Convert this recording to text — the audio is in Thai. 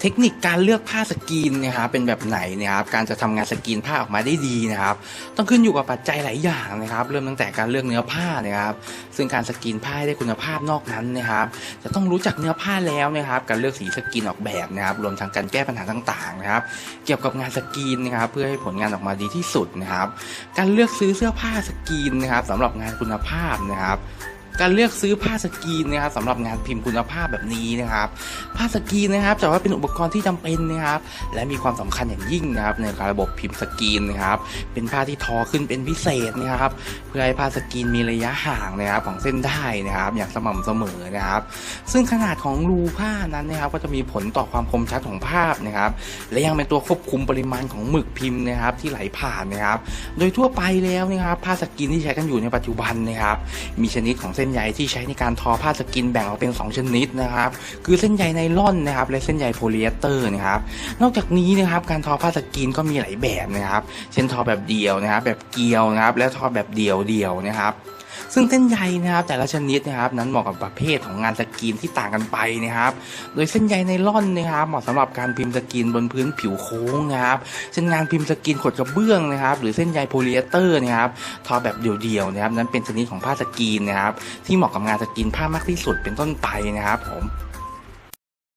เทคนิคการเลือกผ้าสกรีนนะครับเป็นแบบไหนนะครับการจะทำงานสกรีนผ้าออกมาได้ดีนะครับ ต้องขึ้นอยู่กับปัจจัยหลายอย่างนะครับ เริ่มตั้งแต่การเลือกเนื้อผ้านะครับ ซึ่งการสกรีนผ้าให้ได้คุณภาพนอกนั้นนะครับ จะต้องรู้จักเนื้อผ้าแล้วนะครับ การเลือกสีสกรีนออกแบบนะครับ รวมทั้งการแก้ปัญหาต่างๆนะครับ เกี่ยวกับงานสกรีนนะครับ เพื่อให้ผลงานออกมาดีที่สุดนะครับ การเลือกซื้อเสื้อผ้าสกรีนนะครับสำหรับงานคุณภาพนะครับ การเลือกซื้อผ้าสกรีนนะครับสำหรับงานพิมพ์คุณภาพแบบนี้นะครับ ผ้าสกรีนนะครับจะว่าเป็นอุปกรณ์ที่จำเป็นนะครับ และมีความสำคัญอย่างยิ่งนะครับ ในการระบบพิมพ์สกรีนนะครับ เป็นผ้าที่ทอขึ้นเป็นพิเศษนะครับ เพื่อให้ผ้าสกรีนมีระยะห่างนะครับของเส้นได้นะครับ อย่างสม่ำเสมอนะครับ ซึ่งขนาดของรูผ้านั้นนะครับ ก็จะมีผลต่อความคมชัดของภาพนะครับ และยังเป็นตัวควบคุมปริมาณของหมึกพิมพ์นะครับ ที่ไหลผ่านนะครับ โดยทั่วไปแล้วนะครับ ผ้าสกรีนที่ใช้กันอยู่ในปัจจุบันนะครับ มีชนิดของเส้นใยที่ใช้ในการทอผ้าสกินแบ่งออกเป็น 2 ชนิดนะครับ คือเส้นใยไนล่อนนะครับ และเส้นใยโพลีเอสเตอร์นะครับ นอกจากนี้นะครับการทอผ้าสกินก็มีหลายแบบนะครับ เช่นทอแบบเดียวนะครับ แบบเกลียวนะครับ และทอแบบเดียวเดียวนะครับ ซึ่งเส้นใยนะครับแต่ละชนิดนะครับนั้นเหมาะกับประเภทของงานสกรีนที่ต่างกันไปนะครับ โดยเส้นใยไนล่อนนะครับ เหมาะสำหรับการพิมพ์สกรีนบนพื้นผิวโค้งนะครับเช่นงานพิมพ์สกรีนขดกระเบื้องนะครับ หรือเส้นใยโพลีเอสเตอร์นะครับทอแบบเดี่ยวๆนะครับ นั้นเป็นชนิดของผ้าสกรีนนะครับ ที่เหมาะกับงานสกรีนผ้ามากที่สุดเป็นต้นไปนะครับผม